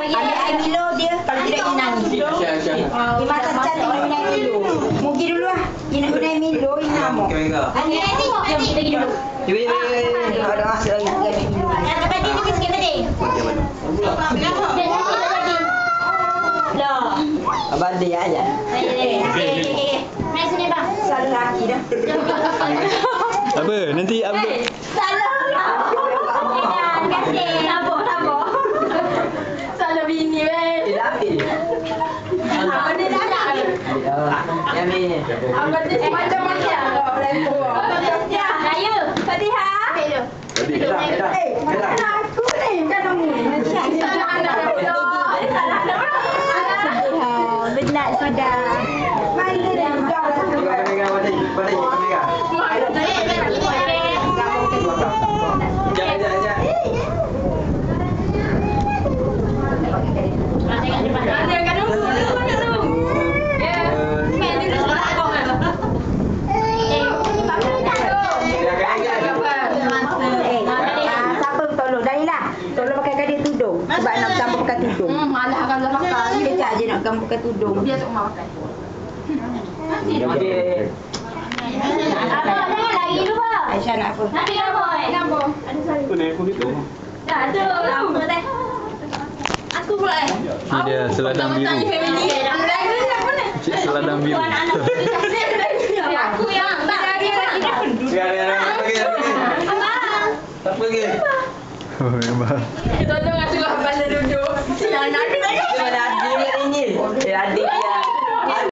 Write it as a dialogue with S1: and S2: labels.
S1: Ambil air Milo dia. Kalau tidak dia nangis. Dia makan cantik dia minum air Milo. Mugi dulu lah. Dia nak guna air Milo, dia
S2: kita pergi dulu.
S3: Cuba, cuba, cuba.
S1: Ada masuk lagi nak air Milo.
S2: Yang tadi sikit sikit tadi. Dia nanti tadi. Loh.
S3: Abang dia aja.
S2: Ayo, ayo, ayo. Mari sini bang.
S1: Salah laki dah.
S4: Apa? Nanti upload.
S2: Salah. Terima kasih. Salah bini weh.
S3: Tidak ambil.
S2: Apa dia dah nak?
S3: Yang ni.
S2: Apa dia macam-macam kalau orang tua. Raya. Fatihah.
S5: Tadi, gerak, gerak.
S1: Eh, macam aku ni. Kan kamu ni.
S2: Salah anak. Salah anak.
S1: Benar sudah. Mana dia? Dah lah.
S5: Pegang, pegang, balik, balik, pegang. Jangan, jangan, jangan.
S1: Eh, ah, siapa tolong? Dalilah. Tolong pakai kadir tudung. Sebab nak tambah pakai tudung.
S2: Malah kalau pakai.
S1: Kejap je nak gambar pakai tudung.
S2: Dia tak mau pakai.
S3: Okey.
S2: Abang jangan lari dulu bang.
S1: Aisyah nak apa?
S2: Nanti gambar. Gambar. Ada sorry.
S5: Apa ni, aku gitu?
S2: Tak ada. Lama dah. Aku pula eh.
S4: Ni dia seladang biru. Cik seladang biru.
S2: Aku yang tak.
S5: Pegang, pegang, pegang, pegang.
S2: Abang.
S5: Tak ke?
S4: Oh, memang.
S2: Tolong aku abang duduk. Siang nak
S3: Dia ada adik kat sini. Dia adik.